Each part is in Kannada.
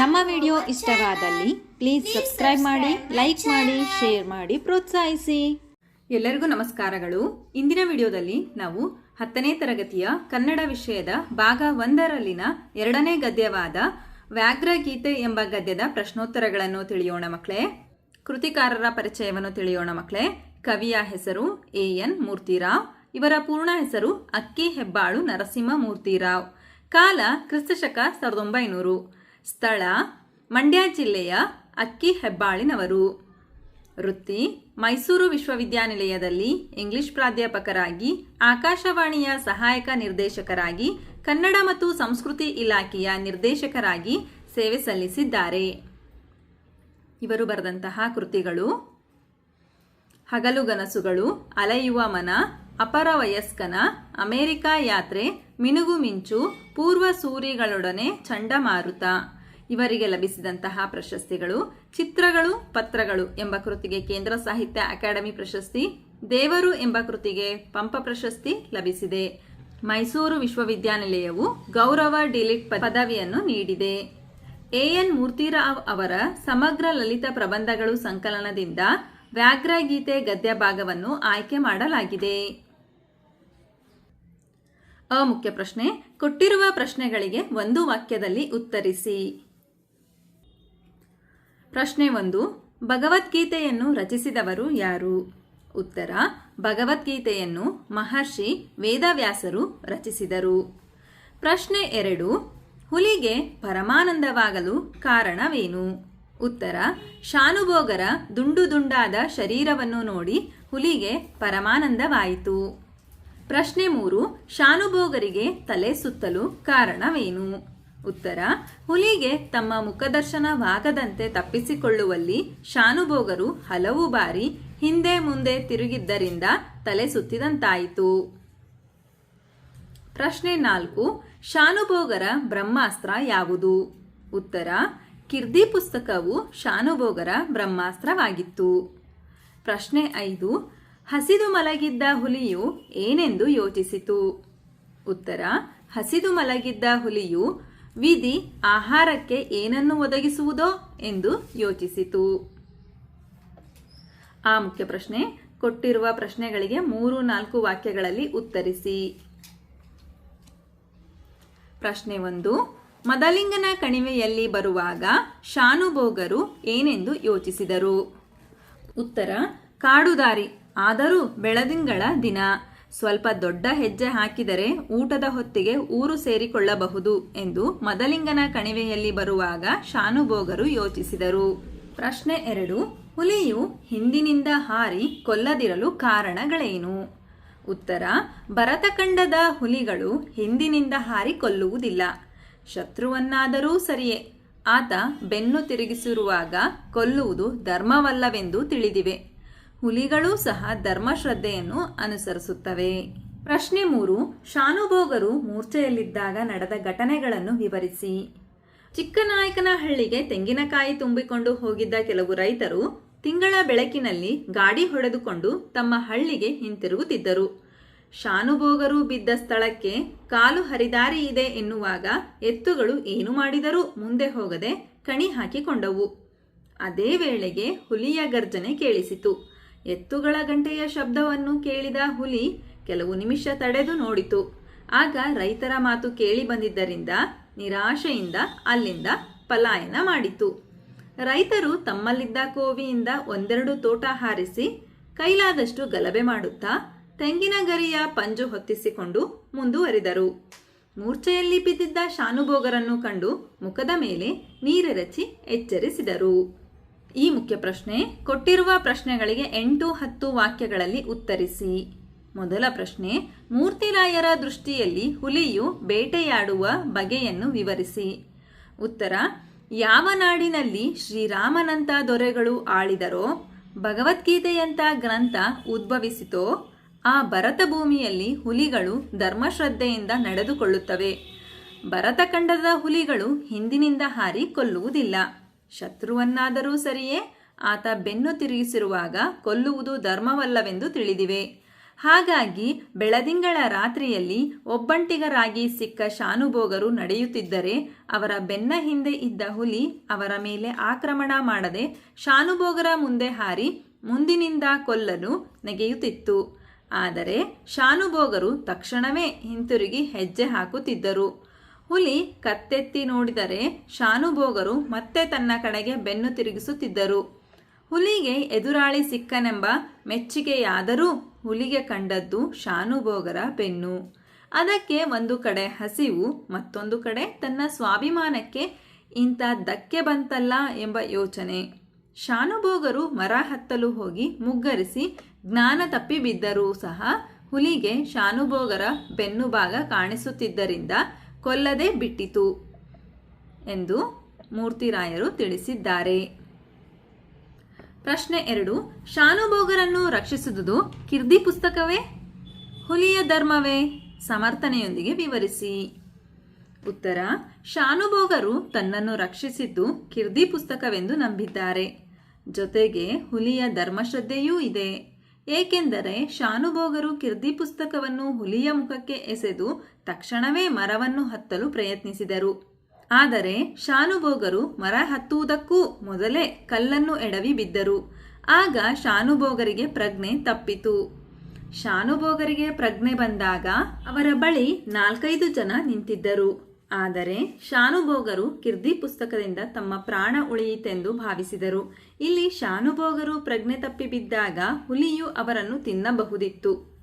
ನಮ್ಮ ವಿಡಿಯೋ ಇಷ್ಟವಾದಲ್ಲಿ ಪ್ಲೀಸ್ ಸಬ್ಸ್ಕ್ರೈಬ್ ಮಾಡಿ ಲೈಕ್ ಮಾಡಿ ಶೇರ್ ಮಾಡಿ, ಪ್ರೋತ್ಸಾಹಿಸಿ. ಎಲ್ಲರಿಗೂ ನಮಸ್ಕಾರಗಳು. ಇಂದಿನ ವಿಡಿಯೋದಲ್ಲಿ ನಾವು ಹತ್ತನೇ ತರಗತಿಯ ಕನ್ನಡ ವಿಷಯದ ಭಾಗ ಒಂದರಲ್ಲಿನ ಎರಡನೇ ಗದ್ಯವಾದ ವ್ಯಾಘ್ರ ಗೀತೆ ಎಂಬ ಗದ್ಯದ ಪ್ರಶ್ನೋತ್ತರಗಳನ್ನು ತಿಳಿಯೋಣ ಮಕ್ಕಳೇ. ಕೃತಿಕಾರರ ಪರಿಚಯವನ್ನು ತಿಳಿಯೋಣ ಮಕ್ಕಳೇ. ಕವಿಯ ಹೆಸರು ಎ ಎನ್ ಮೂರ್ತಿರಾವ್. ಇವರ ಪೂರ್ಣ ಹೆಸರು ಅಕ್ಕಿ ಹೆಬ್ಬಾಳು ನರಸಿಂಹ ಮೂರ್ತಿರಾವ್. ಕಾಲ ಕ್ರಿಸ್ತಶಕ ಸಾವಿರದ ಒಂಬೈನೂರು. ಸ್ಥಳ ಮಂಡ್ಯ ಜಿಲ್ಲೆಯ ಅಕ್ಕಿ ಹೆಬ್ಬಾಳಿನವರು. ವೃತ್ತಿ, ಮೈಸೂರು ವಿಶ್ವವಿದ್ಯಾನಿಲಯದಲ್ಲಿ ಇಂಗ್ಲಿಷ್ ಪ್ರಾಧ್ಯಾಪಕರಾಗಿ, ಆಕಾಶವಾಣಿಯ ಸಹಾಯಕ ನಿರ್ದೇಶಕರಾಗಿ, ಕನ್ನಡ ಮತ್ತು ಸಂಸ್ಕೃತಿ ಇಲಾಖೆಯ ನಿರ್ದೇಶಕರಾಗಿ ಸೇವೆ ಸಲ್ಲಿಸಿದ್ದಾರೆ. ಇವರು ಬರೆದಂತಹ ಕೃತಿಗಳು ಹಗಲುಗನಸುಗಳು ಅಲೆಯುವ ಮನ, ಅಪರ ವಯಸ್ಕನ, ಅಮೆರಿಕ ಯಾತ್ರೆ ಮಿನುಗು ಮಿಂಚು ಪೂರ್ವ ಸೂರಿಗಳೊಡನೆ ಚಂಡಮಾರುತ. ಇವರಿಗೆ ಲಭಿಸಿದಂತಹ ಪ್ರಶಸ್ತಿಗಳು ಚಿತ್ರಗಳು, ಪತ್ರಗಳು ಎಂಬ ಕೃತಿಗೆ ಕೇಂದ್ರ ಸಾಹಿತ್ಯ ಅಕಾಡೆಮಿ ಪ್ರಶಸ್ತಿ, ದೇವರು ಎಂಬ ಕೃತಿಗೆ ಪಂಪ ಪ್ರಶಸ್ತಿ ಲಭಿಸಿದೆ. ಮೈಸೂರು ವಿಶ್ವವಿದ್ಯಾನಿಲಯವು ಗೌರವ ಡಿಲಿಟ್ ಪದವಿಯನ್ನು ನೀಡಿದೆ. ಎಎನ್ ಮೂರ್ತಿರಾವ್ ಅವರ ಸಮಗ್ರ ಲಲಿತ ಪ್ರಬಂಧಗಳು ಸಂಕಲನದಿಂದ ವ್ಯಾಘ್ರಗೀತೆ ಗದ್ಯ ಭಾಗವನ್ನು ಆಯ್ಕೆ ಮಾಡಲಾಗಿದೆ. ಅ ಮುಖ್ಯ ಪ್ರಶ್ನೆ, ಕೊಟ್ಟಿರುವ ಪ್ರಶ್ನೆಗಳಿಗೆ ಒಂದು ವಾಕ್ಯದಲ್ಲಿ ಉತ್ತರಿಸಿ. ಪ್ರಶ್ನೆ ಒಂದು, ಭಗವದ್ಗೀತೆಯನ್ನು ರಚಿಸಿದವರು ಯಾರು? ಉತ್ತರ, ಭಗವದ್ಗೀತೆಯನ್ನು ಮಹರ್ಷಿ ವೇದವ್ಯಾಸರು ರಚಿಸಿದರು. ಪ್ರಶ್ನೆ ಎರಡು, ಹುಲಿಗೆ ಪರಮಾನಂದವಾಗಲು ಕಾರಣವೇನು? ಉತ್ತರ, ಶಾನುಭೋಗರ ದುಂಡು ದುಂಡಾದ ಶರೀರವನ್ನು ನೋಡಿ ಹುಲಿಗೆ ಪರಮಾನಂದವಾಯಿತು. ಪ್ರಶ್ನೆ ಮೂರು, ಶಾನುಭೋಗರಿಗೆ ತಲೆ ಸುತ್ತಲು ಕಾರಣವೇನು? ಉತ್ತರ, ಹುಲಿಗೆ ತಮ್ಮ ಮುಖದರ್ಶನವಾಗದಂತೆ ತಪ್ಪಿಸಿಕೊಳ್ಳುವಲ್ಲಿ ಶಾನುಭೋಗರು ಹಲವು ಬಾರಿ ಹಿಂದೆ ಮುಂದೆ ತಿರುಗಿದ್ದರಿಂದ ತಲೆ ಸುತ್ತಿದಂತಾಯಿತು. ಪ್ರಶ್ನೆ ನಾಲ್ಕು, ಶಾನುಭೋಗರ ಬ್ರಹ್ಮಾಸ್ತ್ರ ಯಾವುದು? ಉತ್ತರ, ಕಿರ್ದಿ ಪುಸ್ತಕವು ಶಾನುಭೋಗರ ಬ್ರಹ್ಮಾಸ್ತ್ರವಾಗಿತ್ತು. ಪ್ರಶ್ನೆ ಐದು, ಹಸಿದು ಮಲಗಿದ್ದ ಹುಲಿಯು ಏನೆಂದು ಯೋಚಿಸಿತು? ಉತ್ತರ, ಹಸಿದು ಮಲಗಿದ್ದ ಹುಲಿಯು ವಿಧಿ ಆಹಾರಕ್ಕೆ ಏನನ್ನು ಒದಗಿಸುವುದೋ ಎಂದು ಯೋಚಿಸಿತು. ಆ ಮುಖ್ಯ ಪ್ರಶ್ನೆ, ಕೊಟ್ಟಿರುವ ಪ್ರಶ್ನೆಗಳಿಗೆ ಮೂರು ನಾಲ್ಕು ವಾಕ್ಯಗಳಲ್ಲಿ ಉತ್ತರಿಸಿ. ಪ್ರಶ್ನೆ ಒಂದು, ಮದಲಿಂಗನ ಕಣಿವೆಯಲ್ಲಿ ಬರುವಾಗ ಶಾನುಭೋಗರು ಏನೆಂದು ಯೋಚಿಸಿದರು? ಉತ್ತರ, ಕಾಡುದಾರಿ, ಆದರೂ ಬೆಳದಿಂಗಳ ದಿನ. ಸ್ವಲ್ಪ ದೊಡ್ಡ ಹೆಜ್ಜೆ ಹಾಕಿದರೆ ಊಟದ ಹೊತ್ತಿಗೆ ಊರು ಸೇರಿಕೊಳ್ಳಬಹುದು ಎಂದು ಮದಲಿಂಗನ ಕಣಿವೆಯಲ್ಲಿ ಬರುವಾಗ ಶಾನುಭೋಗರು ಯೋಚಿಸಿದರು. ಪ್ರಶ್ನೆ ಎರಡು, ಹುಲಿಯು ಹಿಂದಿನಿಂದ ಹಾರಿ ಕೊಲ್ಲದಿರಲು ಕಾರಣಗಳೇನು? ಉತ್ತರ ಭರತಖಂಡದ ಹುಲಿಗಳು ಹಿಂದಿನಿಂದ ಹಾರಿ ಕೊಲ್ಲುವುದಿಲ್ಲ. ಶತ್ರುವನ್ನಾದರೂ ಸರಿಯೇ. ಆತ ಬೆನ್ನು ತಿರುಗಿಸಿರುವಾಗ ಕೊಲ್ಲುವುದು ಧರ್ಮವಲ್ಲವೆಂದು ತಿಳಿದಿವೆ. ಹುಲಿಗಳೂ ಸಹ ಧರ್ಮಶ್ರದ್ಧೆಯನ್ನು ಅನುಸರಿಸುತ್ತವೆ. ಪ್ರಶ್ನೆ ಮೂರು, ಶಾನುಭೋಗರು ಮೂರ್ಛೆಯಲ್ಲಿದ್ದಾಗ ನಡೆದ ಘಟನೆಗಳನ್ನು ವಿವರಿಸಿ. ಚಿಕ್ಕನಾಯಕನಹಳ್ಳಿಗೆ ತೆಂಗಿನಕಾಯಿ ತುಂಬಿಕೊಂಡು ಹೋಗಿದ್ದ ಕೆಲವು ರೈತರು ತಿಂಗಳ ಬೆಳಕಿನಲ್ಲಿ ಗಾಡಿ ಹೊಡೆದುಕೊಂಡು ತಮ್ಮ ಹಳ್ಳಿಗೆ ಹಿಂತಿರುಗುತ್ತಿದ್ದರು. ಶಾನುಭೋಗರು ಬಿದ್ದ ಸ್ಥಳಕ್ಕೆ ಕಾಲು ಹರಿದಾರಿ ಇದೆ ಎನ್ನುವಾಗ ಎತ್ತುಗಳು ಏನು ಮಾಡಿದರೂ ಮುಂದೆ ಹೋಗದೆ ಕಣಿ ಹಾಕಿಕೊಂಡವು. ಅದೇ ವೇಳೆಗೆ ಹುಲಿಯ ಗರ್ಜನೆ ಕೇಳಿಸಿತು. ಎತ್ತುಗಳ ಗಂಟೆಯ ಶಬ್ದವನ್ನು ಕೇಳಿದ ಹುಲಿ ಕೆಲವು ನಿಮಿಷ ತಡೆದು ನೋಡಿತು. ಆಗ ರೈತರ ಮಾತು ಕೇಳಿ ಬಂದಿದ್ದರಿಂದ ನಿರಾಶೆಯಿಂದ ಅಲ್ಲಿಂದ ಪಲಾಯನ ಮಾಡಿತು. ರೈತರು ತಮ್ಮಲ್ಲಿದ್ದ ಕೋವಿಯಿಂದ ಒಂದೆರಡು ತೋಟ ಹಾರಿಸಿ ಕೈಲಾದಷ್ಟು ಗಲಭೆ ಮಾಡುತ್ತಾ ತೆಂಗಿನ ಗರಿಯ ಪಂಜು ಹೊತ್ತಿಸಿಕೊಂಡು ಮುಂದುವರಿದರು. ಮೂರ್ಛೆಯಲ್ಲಿ ಬಿದ್ದಿದ್ದ ಶಾನುಭೋಗರನ್ನು ಕಂಡು ಮುಖದ ಮೇಲೆ ನೀರೆರಚಿ ಎಚ್ಚರಿಸಿದರು. ಈ ಮುಖ್ಯ ಪ್ರಶ್ನೆ, ಕೊಟ್ಟಿರುವ ಪ್ರಶ್ನೆಗಳಿಗೆ ಎಂಟು ಹತ್ತು ವಾಕ್ಯಗಳಲ್ಲಿ ಉತ್ತರಿಸಿ. ಮೊದಲ ಪ್ರಶ್ನೆ, ಮೂರ್ತಿರಾಯರ ದೃಷ್ಟಿಯಲ್ಲಿ ಹುಲಿಯು ಬೇಟೆಯಾಡುವ ಬಗೆಯನ್ನು ವಿವರಿಸಿ. ಉತ್ತರ, ಯಾವ ನಾಡಿನಲ್ಲಿ ಶ್ರೀರಾಮನಂತ ದೊರೆಗಳು ಆಳಿದರೋ, ಭಗವದ್ಗೀತೆಯಂತ ಗ್ರಂಥ ಉದ್ಭವಿಸಿತೋ, ಆ ಭರತ ಭೂಮಿಯಲ್ಲಿ ಹುಲಿಗಳು ಧರ್ಮಶ್ರದ್ಧೆಯಿಂದ ನಡೆದುಕೊಳ್ಳುತ್ತವೆ. ಭರತಖಂಡದ ಹುಲಿಗಳು ಹಿಂದಿನಿಂದ ಹಾರಿ ಕೊಲ್ಲುವುದಿಲ್ಲ. ಶತ್ರುವನ್ನಾದರೂ ಸರಿಯೇ, ಆತ ಬೆನ್ನು ತಿರುಗಿಸಿರುವಾಗ ಕೊಲ್ಲುವುದು ಧರ್ಮವಲ್ಲವೆಂದು ತಿಳಿದಿವೆ. ಹಾಗಾಗಿ ಬೆಳದಿಂಗಳ ರಾತ್ರಿಯಲ್ಲಿ ಒಬ್ಬಂಟಿಗರಾಗಿ ಸಿಕ್ಕ ಶಾನುಭೋಗರು ನಡೆಯುತ್ತಿದ್ದರೆ ಅವರ ಬೆನ್ನ ಹಿಂದೆ ಇದ್ದ ಹುಲಿ ಅವರ ಮೇಲೆ ಆಕ್ರಮಣ ಮಾಡದೆ ಶಾನುಭೋಗರ ಮುಂದೆ ಹಾರಿ ಮುಂದಿನಿಂದ ಕೊಲ್ಲಲು ನೆಗೆಯುತ್ತಿತ್ತು. ಆದರೆ ಶಾನುಭೋಗರು ತಕ್ಷಣವೇ ಹಿಂತಿರುಗಿ ಹೆಜ್ಜೆ ಹಾಕುತ್ತಿದ್ದರು. ಹುಲಿ ಕತ್ತೆತ್ತಿ ನೋಡಿದರೆ ಶಾನುಭೋಗರು ಮತ್ತೆ ತನ್ನ ಕಡೆಗೆ ಬೆನ್ನು ತಿರುಗಿಸುತ್ತಿದ್ದರು. ಹುಲಿಗೆ ಎದುರಾಳಿ ಸಿಕ್ಕನೆಂಬ ಮೆಚ್ಚುಗೆಯಾದರೂ ಹುಲಿಗೆ ಕಂಡದ್ದು ಶಾನುಭೋಗರ ಬೆನ್ನು. ಅದಕ್ಕೆ ಒಂದು ಕಡೆ ಹಸಿವು, ಮತ್ತೊಂದು ಕಡೆ ತನ್ನ ಸ್ವಾಭಿಮಾನಕ್ಕೆ ಇಂಥ ಧಕ್ಕೆ ಬಂತಲ್ಲ ಎಂಬ ಯೋಚನೆ. ಶಾನುಭೋಗರು ಮರ ಹತ್ತಲು ಹೋಗಿ ಮುಗ್ಗರಿಸಿ ಜ್ಞಾನ ತಪ್ಪಿ ಬಿದ್ದರೂ ಸಹ ಹುಲಿಗೆ ಶಾನುಭೋಗರ ಬೆನ್ನು ಭಾಗ ಕಾಣಿಸುತ್ತಿದ್ದರಿಂದ ಕೊಲ್ಲದೆ ಬಿಟ್ಟಿತು ಎಂದು ಮೂರ್ತಿರಾಯರು ತಿಳಿಸಿದ್ದಾರೆ. ಪ್ರಶ್ನೆ ಎರಡು, ಶಾನುಭೋಗರನ್ನು ರಕ್ಷಿಸುವುದು ಕಿರ್ದಿ ಪುಸ್ತಕವೇ? ಹುಲಿಯ ಧರ್ಮವೇ? ಸಮರ್ಥನೆಯೊಂದಿಗೆ ವಿವರಿಸಿ. ಉತ್ತರ, ಶಾನುಭೋಗರು ತನ್ನನ್ನು ರಕ್ಷಿಸಿದ್ದು ಕಿರ್ದಿ ಪುಸ್ತಕವೆಂದು ನಂಬಿದ್ದಾರೆ. ಜೊತೆಗೆ ಹುಲಿಯ ಧರ್ಮಶ್ರದ್ಧೆಯೂ ಇದೆ. ಏಕೆಂದರೆ ಶಾನುಭೋಗರು ಕಿರ್ದಿ ಪುಸ್ತಕವನ್ನು ಹುಲಿಯ ಮುಖಕ್ಕೆ ಎಸೆದು ತಕ್ಷಣವೇ ಮರವನ್ನು ಹತ್ತಲು ಪ್ರಯತ್ನಿಸಿದರು. ಆದರೆ ಶಾನುಭೋಗರು ಮರ ಹತ್ತುವುದಕ್ಕೂ ಮೊದಲೇ ಕಲ್ಲನ್ನು ಎಡವಿ ಬಿದ್ದರು. ಆಗ ಶಾನುಭೋಗರಿಗೆ ಪ್ರಜ್ಞೆ ತಪ್ಪಿತು. ಶಾನುಭೋಗರಿಗೆ ಪ್ರಜ್ಞೆ ಬಂದಾಗ ಅವರ ಬಳಿ ನಾಲ್ಕೈದು ಜನ ನಿಂತಿದ್ದರು. ಆದರೆ ಶಾನುಭೋಗರು ಕಿರ್ದಿ ಪುಸ್ತಕದಿಂದ ತಮ್ಮ ಪ್ರಾಣ ಉಳಿಯಿತೆಂದು ಭಾವಿಸಿದರು. ಇಲ್ಲಿ ಶಾನುಭೋಗರು ಪ್ರಜ್ಞೆ ತಪ್ಪಿ ಬಿದ್ದಾಗ ಹುಲಿಯು ಅವರನ್ನು ತಿನ್ನಬಹುದಿತ್ತು.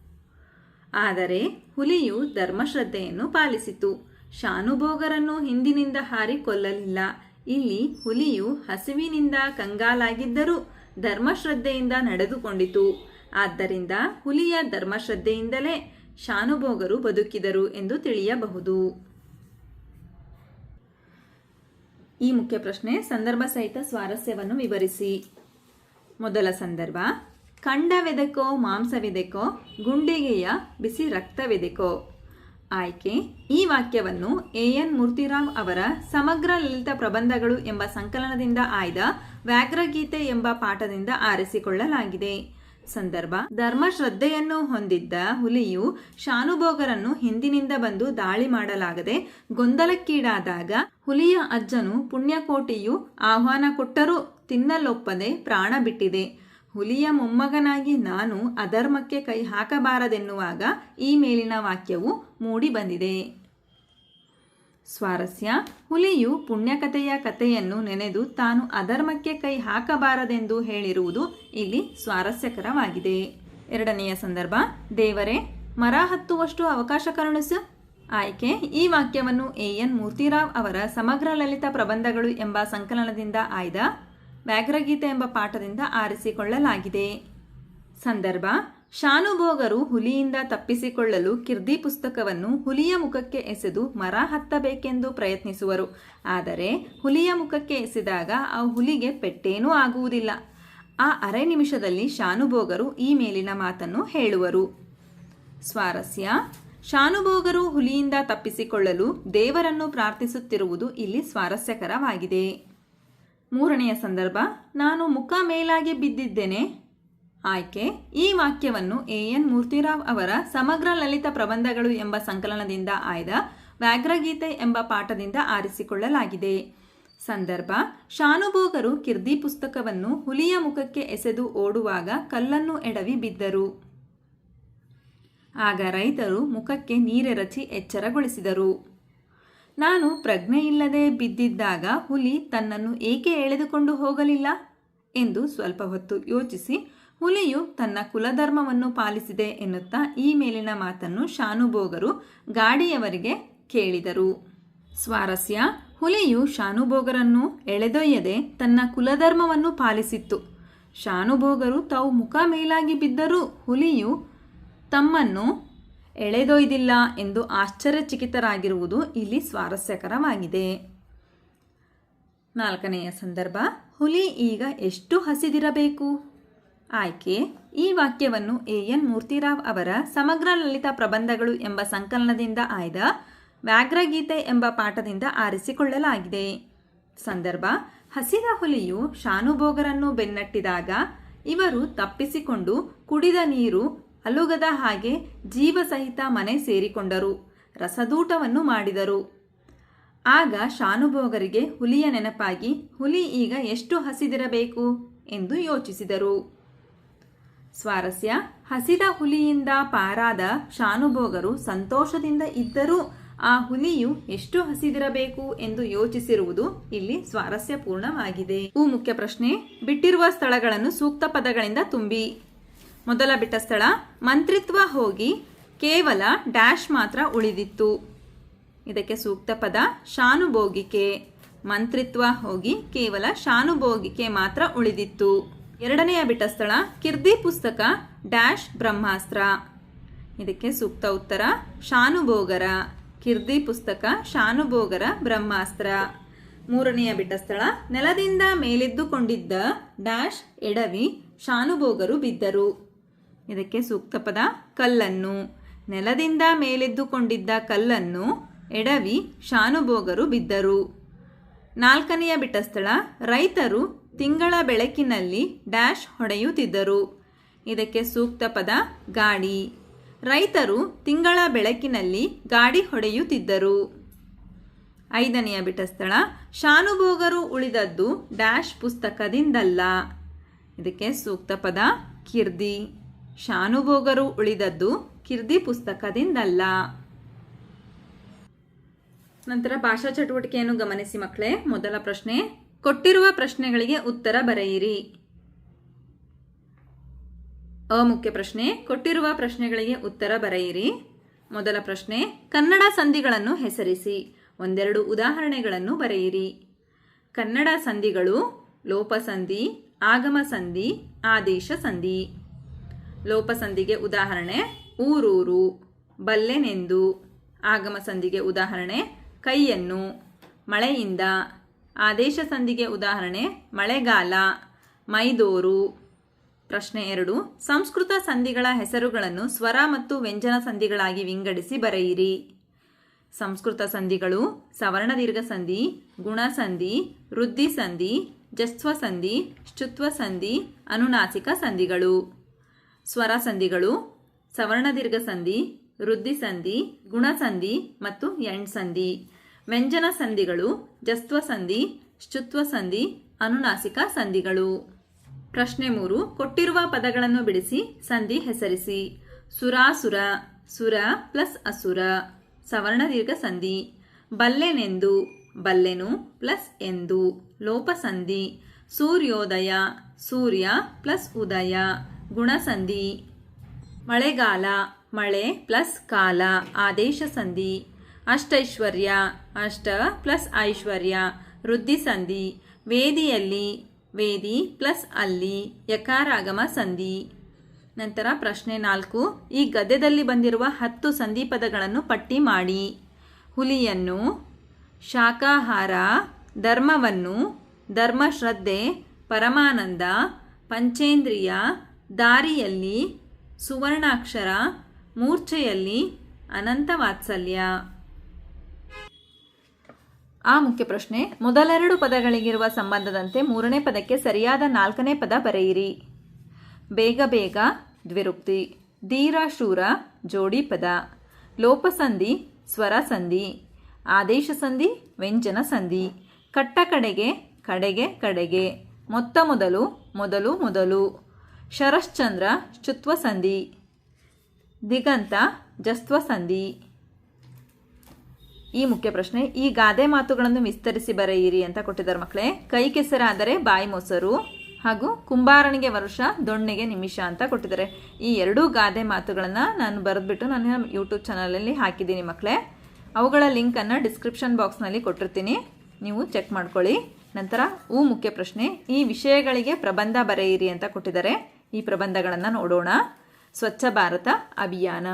ಆದರೆ ಹುಲಿಯು ಧರ್ಮಶ್ರದ್ಧೆಯನ್ನು ಪಾಲಿಸಿತು. ಶಾನುಭೋಗರನ್ನು ಹಿಂದಿನಿಂದ ಹಾರಿ ಕೊಲ್ಲಲಿಲ್ಲ. ಇಲ್ಲಿ ಹುಲಿಯು ಹಸಿವಿನಿಂದ ಕಂಗಾಲಾಗಿದ್ದರೂ ಧರ್ಮಶ್ರದ್ಧೆಯಿಂದ ನಡೆದುಕೊಂಡಿತು. ಆದ್ದರಿಂದ ಹುಲಿಯ ಧರ್ಮಶ್ರದ್ಧೆಯಿಂದಲೇ ಶಾನುಭೋಗರು ಬದುಕಿದರು ಎಂದು ತಿಳಿಯಬಹುದು. ಈ ಮುಖ್ಯ ಪ್ರಶ್ನೆ, ಸಂದರ್ಭ ಸಹಿತ ಸ್ವಾರಸ್ಯವನ್ನು ವಿವರಿಸಿ. ಮೊದಲ ಸಂದರ್ಭ, ಖಂಡವೆದಕೋ, ಮಾಂಸವೆದಕೋ, ಗುಂಡಿಗೆಯ ಬಿಸಿ ರಕ್ತವೆದಕೋ. ಆಯ್ಕೆ, ಈ ವಾಕ್ಯವನ್ನು ಎ ಎನ್ ಮೂರ್ತಿರಾವ್ ಅವರ ಸಮಗ್ರ ಲಲಿತ ಪ್ರಬಂಧಗಳು ಎಂಬ ಸಂಕಲನದಿಂದ ಆಯ್ದ ವ್ಯಾಘ್ರಗೀತೆ ಎಂಬ ಪಾಠದಿಂದ ಆರಿಸಿಕೊಳ್ಳಲಾಗಿದೆ. ಸಂದರ್ಭ. ಧರ್ಮ ಶ್ರದ್ಧೆಯನ್ನು ಹೊಂದಿದ್ದ ಹುಲಿಯು ಶಾನುಭೋಗರನ್ನು ಹಿಂದಿನಿಂದ ಬಂದು ದಾಳಿ ಮಾಡಲಾಗದೆ ಗೊಂದಲಕ್ಕೀಡಾದಾಗ ಹುಲಿಯ ಅಜ್ಜನು ಪುಣ್ಯಕೋಟಿಯು ಆಹ್ವಾನ ಕೊಟ್ಟರೂ ತಿನ್ನಲೊಪ್ಪದೆ ಪ್ರಾಣ ಬಿಟ್ಟಿದೆ. ಹುಲಿಯ ಮೊಮ್ಮಗನಾಗಿ ನಾನು ಅಧರ್ಮಕ್ಕೆ ಕೈ ಹಾಕಬಾರದೆನ್ನುವಾಗ ಈ ಮೇಲಿನ ವಾಕ್ಯವು ಮೂಡಿ ಬಂದಿದೆ. ಸ್ವಾರಸ್ಯ. ಹುಲಿಯು ಪುಣ್ಯಕಥೆಯ ಕಥೆಯನ್ನು ನೆನೆದು ತಾನು ಅಧರ್ಮಕ್ಕೆ ಕೈ ಹಾಕಬಾರದೆಂದು ಹೇಳಿರುವುದು ಇಲ್ಲಿ ಸ್ವಾರಸ್ಯಕರವಾಗಿದೆ. ಎರಡನೆಯ ಸಂದರ್ಭ, ದೇವರೇ, ಮರ ಹತ್ತುವಷ್ಟು ಅವಕಾಶ ಕರುಣಿಸು. ಆಯ್ಕೆ, ಈ ವಾಕ್ಯವನ್ನು ಎ ಎನ್ ಮೂರ್ತಿರಾವ್ ಅವರ ಸಮಗ್ರ ಲಲಿತ ಪ್ರಬಂಧಗಳು ಎಂಬ ಸಂಕಲನದಿಂದ ಆಯ್ದ ವ್ಯಾಘ್ರಗೀತೆ ಎಂಬ ಪಾಠದಿಂದ ಆರಿಸಿಕೊಳ್ಳಲಾಗಿದೆ. ಸಂದರ್ಭ ಶಾನುಭೋಗರು ಹುಲಿಯಿಂದ ತಪ್ಪಿಸಿಕೊಳ್ಳಲು ಕಿರ್ದಿ ಪುಸ್ತಕವನ್ನು ಹುಲಿಯ ಮುಖಕ್ಕೆ ಎಸೆದು ಮರ ಹತ್ತಬೇಕೆಂದು ಪ್ರಯತ್ನಿಸುವರು. ಆದರೆ ಹುಲಿಯ ಮುಖಕ್ಕೆ ಎಸೆದಾಗ ಆ ಹುಲಿಗೆ ಪೆಟ್ಟೇನೂ ಆಗುವುದಿಲ್ಲ. ಆ ಅರೆ ನಿಮಿಷದಲ್ಲಿ ಶಾನುಭೋಗರು ಈ ಮೇಲಿನ ಮಾತನ್ನು ಹೇಳುವರು. ಸ್ವಾರಸ್ಯ. ಶಾನುಭೋಗರು ಹುಲಿಯಿಂದ ತಪ್ಪಿಸಿಕೊಳ್ಳಲು ದೇವರನ್ನು ಪ್ರಾರ್ಥಿಸುತ್ತಿರುವುದು ಇಲ್ಲಿ ಸ್ವಾರಸ್ಯಕರವಾಗಿದೆ. ಮೂರನೆಯ ಸಂದರ್ಭ, ನಾನು ಮುಖ ಮೇಲಾಗಿ ಬಿದ್ದಿದ್ದೇನೆ ಆಯ್ಕೆ. ಈ ವಾಕ್ಯವನ್ನು ಎ ಎನ್ ಮೂರ್ತಿರಾವ್ ಅವರ ಸಮಗ್ರ ಲಲಿತ ಪ್ರಬಂಧಗಳು ಎಂಬ ಸಂಕಲನದಿಂದ ಆಯ್ದ ವ್ಯಾಘ್ರಗೀತೆ ಎಂಬ ಪಾಠದಿಂದ ಆರಿಸಿಕೊಳ್ಳಲಾಗಿದೆ. ಸಂದರ್ಭ. ಶಾನುಭೋಗರು ಕಿರ್ದಿ ಪುಸ್ತಕವನ್ನು ಹುಲಿಯ ಮುಖಕ್ಕೆ ಎಸೆದು ಓಡುವಾಗ ಕಲ್ಲನ್ನು ಎಡವಿ ಬಿದ್ದರು. ಆಗ ರೈತರು ಮುಖಕ್ಕೆ ನೀರೆರಚಿ ಎಚ್ಚರಗೊಳಿಸಿದರು. ನಾನು ಪ್ರಜ್ಞೆಯಿಲ್ಲದೆ ಬಿದ್ದಿದ್ದಾಗ ಹುಲಿ ತನ್ನನ್ನು ಏಕೆ ಎಳೆದುಕೊಂಡು ಹೋಗಲಿಲ್ಲ? ಎಂದು ಸ್ವಲ್ಪ ಹೊತ್ತು ಯೋಚಿಸಿ ಹುಲಿಯು ತನ್ನ ಕುಲಧರ್ಮವನ್ನು ಪಾಲಿಸಿದೆ ಎನ್ನುತ್ತಾ ಈ ಮೇಲಿನ ಮಾತನ್ನು ಶಾನುಭೋಗರು ಗಾಡಿಯವರಿಗೆ ಕೇಳಿದರು. ಸ್ವಾರಸ್ಯ, ಹುಲಿಯು ಶಾನುಭೋಗರನ್ನು ಎಳೆದೊಯ್ಯದೆ ತನ್ನ ಕುಲಧರ್ಮವನ್ನು ಪಾಲಿಸಿತ್ತು. ಶಾನುಭೋಗರು ತಾವು ಮುಖ ಮೇಲಾಗಿ ಬಿದ್ದರೂ ಹುಲಿಯು ತಮ್ಮನ್ನು ಎಳೆದೊಯ್ದಿಲ್ಲ ಎಂದು ಆಶ್ಚರ್ಯಚಕಿತರಾಗಿರುವುದು ಇಲ್ಲಿ ಸ್ವಾರಸ್ಯಕರವಾಗಿದೆ. ನಾಲ್ಕನೆಯ ಸಂದರ್ಭ, ಹುಲಿ ಈಗ ಎಷ್ಟು ಹಸಿದಿರಬೇಕು? ಆಯ್ಕೆ. ಈ ವಾಕ್ಯವನ್ನು ಎ. ಎನ್. ಮೂರ್ತಿರಾವ್ ಅವರ ಸಮಗ್ರ ಲಲಿತ ಪ್ರಬಂಧಗಳು ಎಂಬ ಸಂಕಲನದಿಂದ ಆಯ್ದ ವ್ಯಾಘ್ರಗೀತೆ ಎಂಬ ಪಾಠದಿಂದ ಆರಿಸಿಕೊಳ್ಳಲಾಗಿದೆ. ಸಂದರ್ಭ. ಹಸಿದ ಹುಲಿಯು ಶಾನುಭೋಗರನ್ನು ಬೆನ್ನಟ್ಟಿದಾಗ ಇವರು ತಪ್ಪಿಸಿಕೊಂಡು ಕುಡಿದ ನೀರು ಅಲುಗದ ಹಾಗೆ ಜೀವಸಹಿತ ಮನೆ ಸೇರಿಕೊಂಡರು. ರಸದೂಟವನ್ನು ಮಾಡಿದರು. ಆಗ ಶಾನುಭೋಗರಿಗೆ ಹುಲಿಯ ನೆನಪಾಗಿ, ಹುಲಿ ಈಗ ಎಷ್ಟು ಹಸಿದಿರಬೇಕು? ಎಂದು ಯೋಚಿಸಿದರು. ಸ್ವಾರಸ್ಯ. ಹಸಿದ ಹುಲಿಯಿಂದ ಪಾರಾದ ಶಾನುಭೋಗರು ಸಂತೋಷದಿಂದ ಇದ್ದರೂ ಆ ಹುಲಿಯು ಎಷ್ಟು ಹಸಿದಿರಬೇಕು ಎಂದು ಯೋಚಿಸಿರುವುದು ಇಲ್ಲಿ ಸ್ವಾರಸ್ಯಪೂರ್ಣವಾಗಿದೆ ಹೂ, ಮುಖ್ಯ ಪ್ರಶ್ನೆ. ಬಿಟ್ಟಿರುವ ಸ್ಥಳಗಳನ್ನು ಸೂಕ್ತ ಪದಗಳಿಂದ ತುಂಬಿ. ಮೊದಲ ಬಿಟ್ಟ ಸ್ಥಳ. ಮಂತ್ರಿತ್ವ ಹೋಗಿ ಕೇವಲ ಡ್ಯಾಶ್ ಮಾತ್ರ ಉಳಿದಿತ್ತು. ಇದಕ್ಕೆ ಸೂಕ್ತ ಪದ ಶಾನುಭೋಗಿಕೆ. ಮಂತ್ರಿತ್ವ ಹೋಗಿ ಕೇವಲ ಶಾನುಭೋಗಿಕೆ ಮಾತ್ರ ಉಳಿದಿತ್ತು. ಎರಡನೆಯ ಬಿಟ್ಟ ಸ್ಥಳ ಕಿರ್ದಿ ಪುಸ್ತಕ, ಡ್ಯಾಶ್ ಬ್ರಹ್ಮಾಸ್ತ್ರ. ಇದಕ್ಕೆ ಸೂಕ್ತ ಉತ್ತರ, ಶಾನುಭೋಗರ. ಕಿರ್ದಿ ಪುಸ್ತಕ, ಶಾನುಭೋಗರ ಬ್ರಹ್ಮಾಸ್ತ್ರ. ಮೂರನೆಯ ಬಿಟ್ಟ ಸ್ಥಳ, ನೆಲದಿಂದ ಮೇಲೆದ್ದುಕೊಂಡಿದ್ದ ಡ್ಯಾಶ್ ಎಡವಿ ಶಾನುಭೋಗರು ಬಿದ್ದರು. ಇದಕ್ಕೆ ಸೂಕ್ತ ಪದ, ಕಲ್ಲನ್ನು. ನೆಲದಿಂದ ಮೇಲೆದ್ದುಕೊಂಡಿದ್ದ ಕಲ್ಲನ್ನು ಎಡವಿ ಶಾನುಭೋಗರು ಬಿದ್ದರು. ನಾಲ್ಕನೆಯ ಬಿಟ್ಟ ಸ್ಥಳ, ರೈತರು ತಿಂಗಳ ಬೆಳಕಿನಲ್ಲಿ ಡ್ಯಾಶ್ ಹೊಡೆಯುತ್ತಿದ್ದರು. ಇದಕ್ಕೆ ಸೂಕ್ತ ಪದ, ಗಾಡಿ. ರೈತರು ತಿಂಗಳ ಬೆಳಕಿನಲ್ಲಿ ಗಾಡಿ ಹೊಡೆಯುತ್ತಿದ್ದರು. ಐದನೆಯ ಬಿಟಸ್ಥಳ ಸ್ಥಳ ಶಾನುಭೋಗರು ಉಳಿದದ್ದು ಡ್ಯಾಶ್ ಪುಸ್ತಕದಿಂದಲ್ಲ. ಇದಕ್ಕೆ ಸೂಕ್ತ ಪದ, ಕಿರ್ದಿ. ಶಾನುಭೋಗರು ಉಳಿದದ್ದು ಕಿರ್ದಿ ಪುಸ್ತಕದಿಂದಲ್ಲ. ನಂತರ ಭಾಷಾ ಚಟುವಟಿಕೆಯನ್ನು ಗಮನಿಸಿ ಮಕ್ಕಳೇ, ಮೊದಲ ಪ್ರಶ್ನೆ ಕೊಟ್ಟಿರುವ ಪ್ರಶ್ನೆಗಳಿಗೆ ಉತ್ತರ ಬರೆಯಿರಿ. ಅಮುಖ್ಯ ಪ್ರಶ್ನೆ, ಕೊಟ್ಟಿರುವ ಪ್ರಶ್ನೆಗಳಿಗೆ ಉತ್ತರ ಬರೆಯಿರಿ. ಮೊದಲ ಪ್ರಶ್ನೆ, ಕನ್ನಡ ಸಂಧಿಗಳನ್ನು ಹೆಸರಿಸಿ. ಒಂದೆರಡು ಉದಾಹರಣೆಗಳನ್ನು ಬರೆಯಿರಿ. ಕನ್ನಡ ಸಂಧಿಗಳು ಲೋಪಸಂಧಿ ಆಗಮ ಸಂಧಿ ಆದೇಶ ಸಂಧಿ ಲೋಪಸಂಧಿಗೆ ಉದಾಹರಣೆ, ಊರೂರು, ಬಲ್ಲೆನೆಂದು. ಆಗಮ ಸಂಧಿಗೆ ಉದಾಹರಣೆ, ಕೈಯನ್ನು, ಮಳೆಯಿಂದ. ಆದೇಶ ಸಂಧಿಗೆ ಉದಾಹರಣೆ, ಮಳೆಗಾಲ, ಮೈದೋರು, ಪ್ರಶ್ನೆ ಎರಡು. ಸಂಸ್ಕೃತ ಸಂಧಿಗಳ ಹೆಸರುಗಳನ್ನು ಸ್ವರ ಮತ್ತು ವ್ಯಂಜನ ಸಂಧಿಗಳಾಗಿ ವಿಂಗಡಿಸಿ ಬರೆಯಿರಿ. ಸಂಸ್ಕೃತ ಸಂಧಿಗಳು ಸವರ್ಣ ದೀರ್ಘ ಸಂಧಿ ಗುಣಸಂಧಿ ವೃದ್ಧಿ ಸಂಧಿ ಜಸ್ವ ಸಂಧಿ ಶುತ್ವ ಸಂಧಿ, ಅನುನಾಸಿಕ ಸಂಧಿಗಳು. ಸ್ವರ ಸಂಧಿಗಳು ಸವರ್ಣ ದೀರ್ಘ ಸಂಧಿ, ವೃದ್ಧಿ ಸಂಧಿ ಗುಣಸಂಧಿ ಮತ್ತು ಎಂಡ್ ಸಂಧಿ. ವ್ಯಂಜನ ಸಂಧಿಗಳು, ಜಸ್ತ್ವ ಸಂಧಿ ಶುತ್ವ ಸಂಧಿ, ಅನುನಾಸಿಕ ಸಂಧಿಗಳು. ಪ್ರಶ್ನೆ ಮೂರು, ಕೊಟ್ಟಿರುವ ಪದಗಳನ್ನು ಬಿಡಿಸಿ ಸಂಧಿ ಹೆಸರಿಸಿ. ಸುರಾಸುರ, ಸುರ ಪ್ಲಸ್ ಅಸುರ, ಸವರ್ಣ ದೀರ್ಘ ಸಂಧಿ. ಬಲ್ಲೆನೆಂದು, ಬಲ್ಲೆನು ಪ್ಲಸ್ ಎಂದು. ಲೋಪಸಂಧಿ ಸೂರ್ಯೋದಯ, ಸೂರ್ಯ ಪ್ಲಸ್ ಉದಯ ಗುಣಸಂಧಿ ಮಳೆಗಾಲ, ಮಳೆ ಪ್ಲಸ್ ಕಾಲ, ಆದೇಶ ಸಂಧಿ. ಅಷ್ಟೈಶ್ವರ್ಯ, ಅಷ್ಟ ಪ್ಲಸ್ ಐಶ್ವರ್ಯ, ವೃದ್ಧಿ ಸಂಧಿ, ವೇದಿಯಲ್ಲಿ, ವೇದಿ ಪ್ಲಸ್ ಅಲ್ಲಿ, ಯಕಾರಾಗಮ ಸಂಧಿ. ನಂತರ ಪ್ರಶ್ನೆ ನಾಲ್ಕು, ಈ ಗದ್ಯದಲ್ಲಿ ಬಂದಿರುವ ಹತ್ತು ಸಂಧಿ ಪದಗಳನ್ನು ಪಟ್ಟಿ ಮಾಡಿ. ಹುಲಿಯನ್ನು ಶಾಖಾಹಾರ ಧರ್ಮವನ್ನು, ಧರ್ಮಶ್ರದ್ಧೆ, ಪರಮಾನಂದ, ಪಂಚೇಂದ್ರಿಯ, ದಾರಿಯಲ್ಲಿ, ಸುವರ್ಣಾಕ್ಷರ, ಮೂರ್ಛೆಯಲ್ಲಿ, ಅನಂತ ವಾತ್ಸಲ್ಯ. ಆ ಮುಖ್ಯ ಪ್ರಶ್ನೆ, ಮೊದಲೆರಡು ಪದಗಳಿಗಿರುವ ಸಂಬಂಧದಂತೆ ಮೂರನೇ ಪದಕ್ಕೆ ಸರಿಯಾದ ನಾಲ್ಕನೇ ಪದ ಬರೆಯಿರಿ. ಬೇಗ ಬೇಗ, ದ್ವಿರುಕ್ತಿ, ಧೀರ, ಶೂರ, ಜೋಡಿ ಪದ. ಲೋಪಸಂಧಿ ಸ್ವರ ಸಂಧಿ ಆದೇಶ ಸಂಧಿ, ವ್ಯಂಜನ ಸಂಧಿ. ಕಟ್ಟ ಕಡೆಗೆ ಕಡೆಗೆ ಕಡೆಗೆ. ಮೊತ್ತ ಮೊದಲು ಮೊದಲು ಮೊದಲು. ಶರಶ್ಚಂದ್ರ ಶುತ್ವ ಸಂಧಿ ದಿಗಂತ ಜಸ್ತ್ವ ಸಂಧಿ ಈ ಮುಖ್ಯ ಪ್ರಶ್ನೆ, ಈ ಗಾದೆ ಮಾತುಗಳನ್ನು ವಿಸ್ತರಿಸಿ ಬರೆಯಿರಿ ಅಂತ ಕೊಟ್ಟಿದ್ದಾರೆ ಮಕ್ಕಳೇ. ಕೈ ಕೆಸರಾದರೆ ಬಾಯಿ ಮೊಸರು ಹಾಗೂ ಕುಂಬಾರನಿಗೆ ವರ್ಷ, ದೊಣ್ಣೆಗೆ ನಿಮಿಷ ಅಂತ ಕೊಟ್ಟಿದ್ದಾರೆ. ಈ ಎರಡೂ ಗಾದೆ ಮಾತುಗಳನ್ನು ನಾನು ಬರೆದ್ಬಿಟ್ಟು ನನ್ನ ಯೂಟ್ಯೂಬ್ ಚಾನಲಲ್ಲಿ ಹಾಕಿದ್ದೀನಿ ಮಕ್ಕಳೇ. ಅವುಗಳ ಲಿಂಕನ್ನು ಡಿಸ್ಕ್ರಿಪ್ಷನ್ ಬಾಕ್ಸ್ನಲ್ಲಿ ಕೊಟ್ಟಿರ್ತೀನಿ. ನೀವು ಚೆಕ್ ಮಾಡ್ಕೊಳ್ಳಿ. ನಂತರ ಹೂ ಮುಖ್ಯ ಪ್ರಶ್ನೆ, ಈ ವಿಷಯಗಳಿಗೆ ಪ್ರಬಂಧ ಬರೆಯಿರಿ ಅಂತ ಕೊಟ್ಟಿದ್ದಾರೆ. ಈ ಪ್ರಬಂಧಗಳನ್ನು ನೋಡೋಣ. ಸ್ವಚ್ಛ ಭಾರತ ಅಭಿಯಾನ.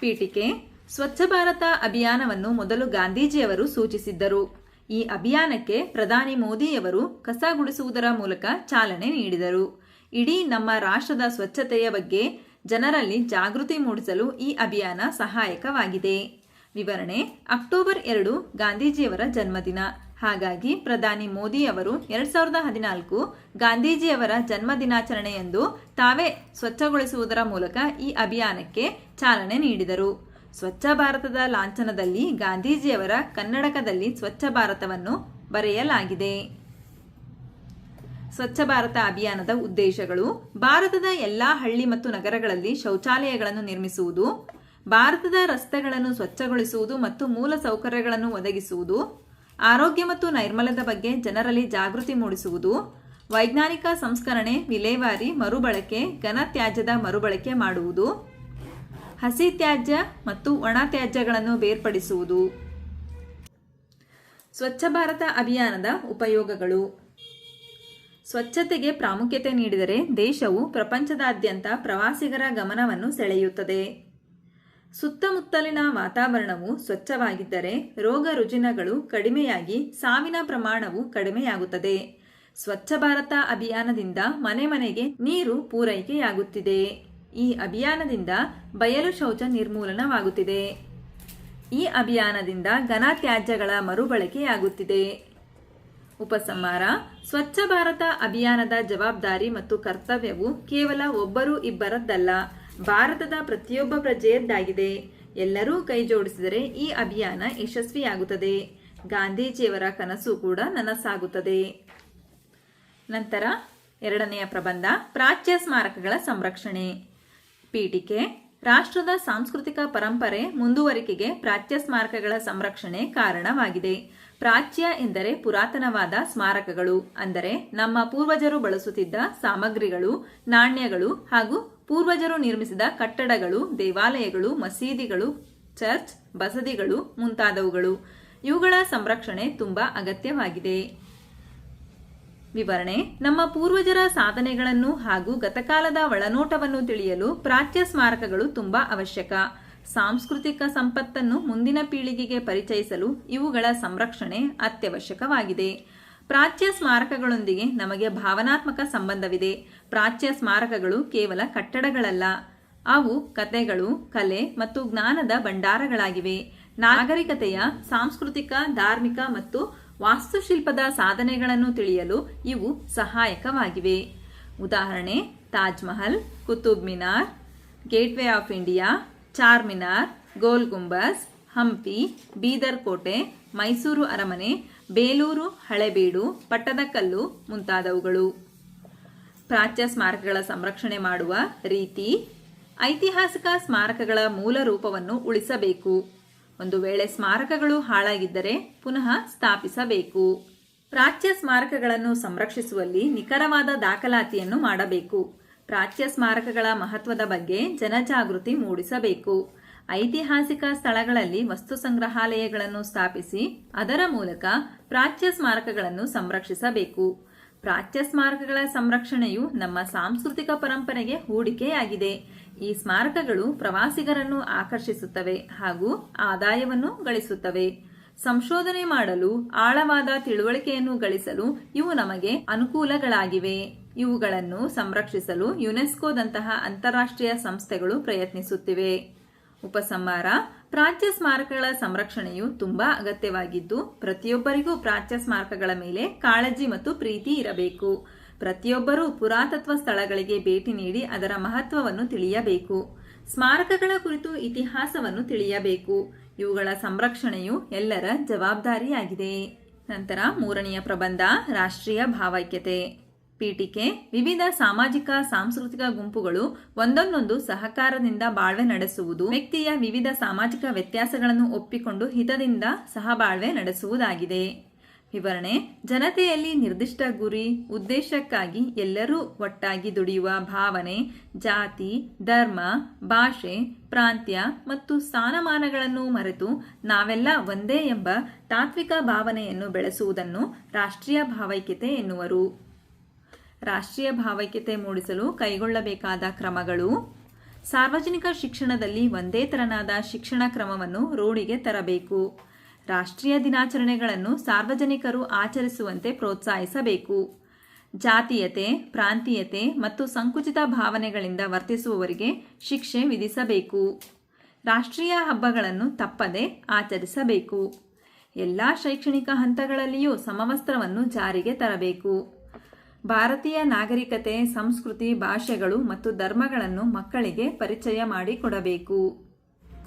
ಪೀಠಿಕೆ. ಸ್ವಚ್ಛ ಭಾರತ ಅಭಿಯಾನವನ್ನು ಮೊದಲು ಗಾಂಧೀಜಿಯವರು ಸೂಚಿಸಿದ್ದರು. ಈ ಅಭಿಯಾನಕ್ಕೆ ಪ್ರಧಾನಿ ಮೋದಿಯವರು ಕಸ ಗುಡಿಸುವುದರ ಮೂಲಕ ಚಾಲನೆ ನೀಡಿದರು. ಇಡೀ ನಮ್ಮ ರಾಷ್ಟ್ರದ ಸ್ವಚ್ಛತೆಯ ಬಗ್ಗೆ ಜನರಲ್ಲಿ ಜಾಗೃತಿ ಮೂಡಿಸಲು ಈ ಅಭಿಯಾನ ಸಹಾಯಕವಾಗಿದೆ. ವಿವರಣೆ, ಅಕ್ಟೋಬರ್ ಎರಡು, ಗಾಂಧೀಜಿಯವರ ಜನ್ಮದಿನ. ಹಾಗಾಗಿ ಪ್ರಧಾನಿ ಮೋದಿ ಅವರು ಎರಡ್ ಸಾವಿರದ ಹದಿನಾಲ್ಕು ಗಾಂಧೀಜಿಯವರ ಜನ್ಮ ದಿನಾಚರಣೆಯಂದು ತಾವೇ ಸ್ವಚ್ಛಗೊಳಿಸುವುದರ ಮೂಲಕ ಈ ಅಭಿಯಾನಕ್ಕೆ ಚಾಲನೆ ನೀಡಿದರು. ಸ್ವಚ್ಛ ಭಾರತದ ಲಾಂಛನದಲ್ಲಿ ಗಾಂಧೀಜಿಯವರ ಕನ್ನಡಕದಲ್ಲಿ ಸ್ವಚ್ಛ ಭಾರತವನ್ನು ಬರೆಯಲಾಗಿದೆ. ಸ್ವಚ್ಛ ಭಾರತ ಅಭಿಯಾನದ ಉದ್ದೇಶಗಳು, ಭಾರತದ ಎಲ್ಲಾ ಹಳ್ಳಿ ಮತ್ತು ನಗರಗಳಲ್ಲಿ ಶೌಚಾಲಯಗಳನ್ನು ನಿರ್ಮಿಸುವುದು, ಭಾರತದ ರಸ್ತೆಗಳನ್ನು ಸ್ವಚ್ಛಗೊಳಿಸುವುದು ಮತ್ತು ಮೂಲ ಸೌಕರ್ಯಗಳನ್ನು ಒದಗಿಸುವುದು, ಆರೋಗ್ಯ ಮತ್ತು ನೈರ್ಮಲ್ಯದ ಬಗ್ಗೆ ಜನರಲ್ಲಿ ಜಾಗೃತಿ ಮೂಡಿಸುವುದು, ವೈಜ್ಞಾನಿಕ ಸಂಸ್ಕರಣೆ, ವಿಲೇವಾರಿ, ಮರುಬಳಕೆ ಘನತ್ಯಾಜ್ಯದ ಮರುಬಳಕೆ ಮಾಡುವುದು ಹಸಿ ತ್ಯಾಜ್ಯ ಮತ್ತು ಒಣ ತ್ಯಾಜ್ಯಗಳನ್ನು ಬೇರ್ಪಡಿಸುವುದು. ಸ್ವಚ್ಛ ಭಾರತ ಅಭಿಯಾನದ ಉಪಯೋಗಗಳು. ಸ್ವಚ್ಛತೆಗೆ ಪ್ರಾಮುಖ್ಯತೆ ನೀಡಿದರೆ ದೇಶವು ಪ್ರಪಂಚದಾದ್ಯಂತ ಪ್ರವಾಸಿಗರ ಗಮನವನ್ನು ಸೆಳೆಯುತ್ತದೆ. ಸುತ್ತಮುತ್ತಲಿನ ವಾತಾವರಣವು ಸ್ವಚ್ಛವಾಗಿದ್ದರೆ ರೋಗ ರುಜಿನಗಳು ಕಡಿಮೆಯಾಗಿ ಸಾವಿನ ಪ್ರಮಾಣವು ಕಡಿಮೆಯಾಗುತ್ತದೆ. ಸ್ವಚ್ಛ ಭಾರತ ಅಭಿಯಾನದಿಂದ ಮನೆ ಮನೆಗೆ ನೀರು ಪೂರೈಕೆಯಾಗುತ್ತಿದೆ. ಈ ಅಭಿಯಾನದಿಂದ ಬಯಲು ಶೌಚ ನಿರ್ಮೂಲನವಾಗುತ್ತಿದೆ. ಈ ಅಭಿಯಾನದಿಂದ ಘನ ತ್ಯಾಜ್ಯಗಳ ಮರುಬಳಕೆಯಾಗುತ್ತಿದೆ. ಉಪಸಂಹಾರ, ಸ್ವಚ್ಛ ಭಾರತ ಅಭಿಯಾನದ ಜವಾಬ್ದಾರಿ ಮತ್ತು ಕರ್ತವ್ಯವು ಕೇವಲ ಒಬ್ಬರು ಇಬ್ಬರದ್ದಲ್ಲ, ಭಾರತದ ಪ್ರತಿಯೊಬ್ಬ ಪ್ರಜೆಯದ್ದಾಗಿದೆ. ಎಲ್ಲರೂ ಕೈಜೋಡಿಸಿದರೆ ಈ ಅಭಿಯಾನ ಯಶಸ್ವಿಯಾಗುತ್ತದೆ. ಗಾಂಧೀಜಿಯವರ ಕನಸು ಕೂಡ ನನಸಾಗುತ್ತದೆ. ನಂತರ ಎರಡನೆಯ ಪ್ರಬಂಧ, ಪ್ರಾಚ್ಯ ಸ್ಮಾರಕಗಳ ಸಂರಕ್ಷಣೆ. ಪೀಠಿಕೆ, ರಾಷ್ಟ್ರದ ಸಾಂಸ್ಕೃತಿಕ ಪರಂಪರೆ ಮುಂದುವರಿಕೆಗೆ ಪ್ರಾಚ್ಯ ಸ್ಮಾರಕಗಳ ಸಂರಕ್ಷಣೆ ಕಾರಣವಾಗಿದೆ. ಪ್ರಾಚ್ಯ ಎಂದರೆ ಪುರಾತನವಾದ ಸ್ಮಾರಕಗಳು, ಅಂದರೆ ನಮ್ಮ ಪೂರ್ವಜರು ಬಳಸುತ್ತಿದ್ದ ಸಾಮಗ್ರಿಗಳು, ನಾಣ್ಯಗಳು ಹಾಗೂ ಪೂರ್ವಜರು ನಿರ್ಮಿಸಿದ ಕಟ್ಟಡಗಳು, ದೇವಾಲಯಗಳು, ಮಸೀದಿಗಳು, ಚರ್ಚ್, ಬಸದಿಗಳು ಮುಂತಾದವುಗಳು. ಇವುಗಳ ಸಂರಕ್ಷಣೆ ತುಂಬಾ ಅಗತ್ಯವಾಗಿದೆ. ವಿವರಣೆ, ನಮ್ಮ ಪೂರ್ವಜರ ಸಾಧನೆಗಳನ್ನು ಹಾಗೂ ಗತಕಾಲದ ಒಳನೋಟವನ್ನು ತಿಳಿಯಲು ಪ್ರಾಚ್ಯ ಸ್ಮಾರಕಗಳು ತುಂಬಾ ಅವಶ್ಯಕ. ಸಾಂಸ್ಕೃತಿಕ ಸಂಪತ್ತನ್ನು ಮುಂದಿನ ಪೀಳಿಗೆಗೆ ಪರಿಚಯಿಸಲು ಇವುಗಳ ಸಂರಕ್ಷಣೆ ಅತ್ಯವಶ್ಯಕವಾಗಿದೆ. ಪ್ರಾಚ್ಯ ಸ್ಮಾರಕಗಳೊಂದಿಗೆ ನಮಗೆ ಭಾವನಾತ್ಮಕ ಸಂಬಂಧವಿದೆ. ಪ್ರಾಚ್ಯ ಸ್ಮಾರಕಗಳು ಕೇವಲ ಕಟ್ಟಡಗಳಲ್ಲ. ಅವು ಕಥೆಗಳು ಕಲೆ ಮತ್ತು ಜ್ಞಾನದ ಭಂಡಾರಗಳಾಗಿವೆ. ನಾಗರಿಕತೆಯ, ಸಾಂಸ್ಕೃತಿಕ, ಧಾರ್ಮಿಕ ಮತ್ತು ವಾಸ್ತುಶಿಲ್ಪದ ಸಾಧನೆಗಳನ್ನು ತಿಳಿಯಲು ಇವು ಸಹಾಯಕವಾಗಿವೆ. ಉದಾಹರಣೆ, Taj Mahal, Qutub Minar, Gateway of India Charminar Gol Gumbaz, Hampi, Bidar ಕೋಟೆ, ಮೈಸೂರು ಅರಮನೆ, ಬೇಲೂರು, ಹಳೆಬೀಡು ಪಟ್ಟದಕಲ್ಲು ಮುಂತಾದವುಗಳು. ಪ್ರಾಚ್ಯ ಸ್ಮಾರಕಗಳ ಸಂರಕ್ಷಣೆ ಮಾಡುವ ರೀತಿ ಐತಿಹಾಸಿಕ ಸ್ಮಾರಕಗಳ ಮೂಲ ರೂಪವನ್ನು ಉಳಿಸಬೇಕು. ಒಂದು ವೇಳೆ ಸ್ಮಾರಕಗಳು ಹಾಳಾಗಿದ್ದರೆ ಪುನಃ ಸ್ಥಾಪಿಸಬೇಕು. ಪ್ರಾಚ್ಯ ಸ್ಮಾರಕಗಳನ್ನು ಸಂರಕ್ಷಿಸುವಲ್ಲಿ ನಿಖರವಾದ ದಾಖಲಾತಿಯನ್ನು ಮಾಡಬೇಕು. ಪ್ರಾಚ್ಯ ಸ್ಮಾರಕಗಳ ಮಹತ್ವದ ಬಗ್ಗೆ ಜನಜಾಗೃತಿ ಮೂಡಿಸಬೇಕು. ಐತಿಹಾಸಿಕ ಸ್ಥಳಗಳಲ್ಲಿ ವಸ್ತು ಸಂಗ್ರಹಾಲಯಗಳನ್ನು ಸ್ಥಾಪಿಸಿ ಅದರ ಮೂಲಕ ಪ್ರಾಚ್ಯ ಸ್ಮಾರಕಗಳನ್ನು ಸಂರಕ್ಷಿಸಬೇಕು. ಪ್ರಾಚ್ಯ ಸ್ಮಾರಕಗಳ ಸಂರಕ್ಷಣೆಯು ನಮ್ಮ ಸಾಂಸ್ಕೃತಿಕ ಪರಂಪರೆಗೆ ಹೂಡಿಕೆಯಾಗಿದೆ. ಈ ಸ್ಮಾರಕಗಳು ಪ್ರವಾಸಿಗರನ್ನು ಆಕರ್ಷಿಸುತ್ತವೆ ಹಾಗೂ ಆದಾಯವನ್ನು ಗಳಿಸುತ್ತವೆ. ಸಂಶೋಧನೆ ಮಾಡಲು, ಆಳವಾದ ತಿಳುವಳಿಕೆಯನ್ನು ಗಳಿಸಲು ಇವು ನಮಗೆ ಅನುಕೂಲಗಳಾಗಿವೆ. ಇವುಗಳನ್ನು ಸಂರಕ್ಷಿಸಲು ಯುನೆಸ್ಕೋದಂತಹ ಅಂತಾರಾಷ್ಟ್ರೀಯ ಸಂಸ್ಥೆಗಳು ಪ್ರಯತ್ನಿಸುತ್ತಿವೆ. ಉಪಸಂಹಾರ, ಪ್ರಾಚ್ಯ ಸ್ಮಾರಕಗಳ ಸಂರಕ್ಷಣೆಯು ತುಂಬಾ ಅಗತ್ಯವಾಗಿದ್ದು, ಪ್ರತಿಯೊಬ್ಬರಿಗೂ ಪ್ರಾಚ್ಯ ಸ್ಮಾರಕಗಳ ಮೇಲೆ ಕಾಳಜಿ ಮತ್ತು ಪ್ರೀತಿ ಇರಬೇಕು. ಪ್ರತಿಯೊಬ್ಬರೂ ಪುರಾತತ್ವ ಸ್ಥಳಗಳಿಗೆ ಭೇಟಿ ನೀಡಿ ಅದರ ಮಹತ್ವವನ್ನು ತಿಳಿಯಬೇಕು. ಸ್ಮಾರಕಗಳ ಕುರಿತು ಇತಿಹಾಸವನ್ನು ತಿಳಿಯಬೇಕು. ಇವುಗಳ ಸಂರಕ್ಷಣೆಯು ಎಲ್ಲರ ಜವಾಬ್ದಾರಿಯಾಗಿದೆ. ನಂತರ ಮೂರನೆಯ ಪ್ರಬಂಧ, ರಾಷ್ಟ್ರೀಯ ಭಾವೈಕ್ಯತೆ. ಪೀಠಿಕೆ, ವಿವಿಧ ಸಾಮಾಜಿಕ, ಸಾಂಸ್ಕೃತಿಕ ಗುಂಪುಗಳು ಒಂದೊಂದೊಂದು ಸಹಕಾರದಿಂದ ಬಾಳ್ವೆ ನಡೆಸುವುದು, ವ್ಯಕ್ತಿಯ ವಿವಿಧ ಸಾಮಾಜಿಕ ವ್ಯತ್ಯಾಸಗಳನ್ನು ಒಪ್ಪಿಕೊಂಡು ಹಿತದಿಂದ ಸಹಬಾಳ್ವೆ ನಡೆಸುವುದಾಗಿದೆ. ವಿವರಣೆ, ಜನತೆಯಲ್ಲಿ ನಿರ್ದಿಷ್ಟ ಗುರಿ, ಉದ್ದೇಶಕ್ಕಾಗಿ ಎಲ್ಲರೂ ಒಟ್ಟಾಗಿ ದುಡಿಯುವ ಭಾವನೆ, ಜಾತಿ, ಧರ್ಮ, ಭಾಷೆ, ಪ್ರಾಂತ್ಯ ಮತ್ತು ಸ್ಥಾನಮಾನಗಳನ್ನು ಮರೆತು ನಾವೆಲ್ಲ ಒಂದೇ ಎಂಬ ತಾತ್ವಿಕ ಭಾವನೆಯನ್ನು ಬೆಳೆಸುವುದನ್ನು ರಾಷ್ಟ್ರೀಯ ಭಾವೈಕ್ಯತೆ ಎನ್ನುವರು. ರಾಷ್ಟ್ರೀಯ ಭಾವೈಕ್ಯತೆ ಮೂಡಿಸಲು ಕೈಗೊಳ್ಳಬೇಕಾದ ಕ್ರಮಗಳು, ಸಾರ್ವಜನಿಕ ಶಿಕ್ಷಣದಲ್ಲಿ ಒಂದೇ ತರನಾದ ಶಿಕ್ಷಣ ಕ್ರಮವನ್ನು ರೂಢಿಗೆ ತರಬೇಕು. ರಾಷ್ಟ್ರೀಯ ದಿನಾಚರಣೆಗಳನ್ನು ಸಾರ್ವಜನಿಕರು ಆಚರಿಸುವಂತೆ ಪ್ರೋತ್ಸಾಹಿಸಬೇಕು. ಜಾತೀಯತೆ, ಪ್ರಾಂತೀಯತೆ ಮತ್ತು ಸಂಕುಚಿತ ಭಾವನೆಗಳಿಂದ ವರ್ತಿಸುವವರಿಗೆ ಶಿಕ್ಷೆ ವಿಧಿಸಬೇಕು. ರಾಷ್ಟ್ರೀಯ ಹಬ್ಬಗಳನ್ನು ತಪ್ಪದೆ ಆಚರಿಸಬೇಕು. ಎಲ್ಲ ಶೈಕ್ಷಣಿಕ ಹಂತಗಳಲ್ಲಿಯೂ ಸಮವಸ್ತ್ರವನ್ನು ಜಾರಿಗೆ ತರಬೇಕು. ಭಾರತೀಯ ನಾಗರಿಕತೆ, ಸಂಸ್ಕೃತಿ, ಭಾಷೆಗಳು ಮತ್ತು ಧರ್ಮಗಳನ್ನು ಮಕ್ಕಳಿಗೆ ಪರಿಚಯ ಮಾಡಿಕೊಡಬೇಕು.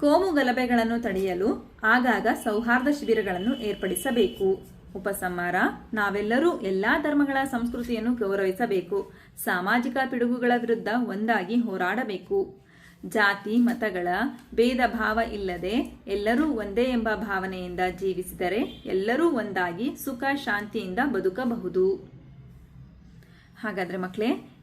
ಕೋಮು ಗಲಭೆಗಳನ್ನು ತಡೆಯಲು ಆಗಾಗ ಸೌಹಾರ್ದ ಶಿಬಿರಗಳನ್ನು ಏರ್ಪಡಿಸಬೇಕು. ಉಪಸಂಹಾರ, ನಾವೆಲ್ಲರೂ ಎಲ್ಲಾ ಧರ್ಮಗಳ ಸಂಸ್ಕೃತಿಯನ್ನು ಗೌರವಿಸಬೇಕು. ಸಾಮಾಜಿಕ ಪಿಡುಗುಗಳ ವಿರುದ್ಧ ಒಂದಾಗಿ ಹೋರಾಡಬೇಕು. ಜಾತಿ, ಮತಗಳ ಭೇದ ಭಾವ ಇಲ್ಲದೆ ಎಲ್ಲರೂ ಒಂದೇ ಎಂಬ ಭಾವನೆಯಿಂದ ಜೀವಿಸಿದರೆ ಎಲ್ಲರೂ ಒಂದಾಗಿ ಸುಖ, ಶಾಂತಿಯಿಂದ ಬದುಕಬಹುದು. ಹಾಗಾದ್ರೆ ಮಕ್ಕಳೇ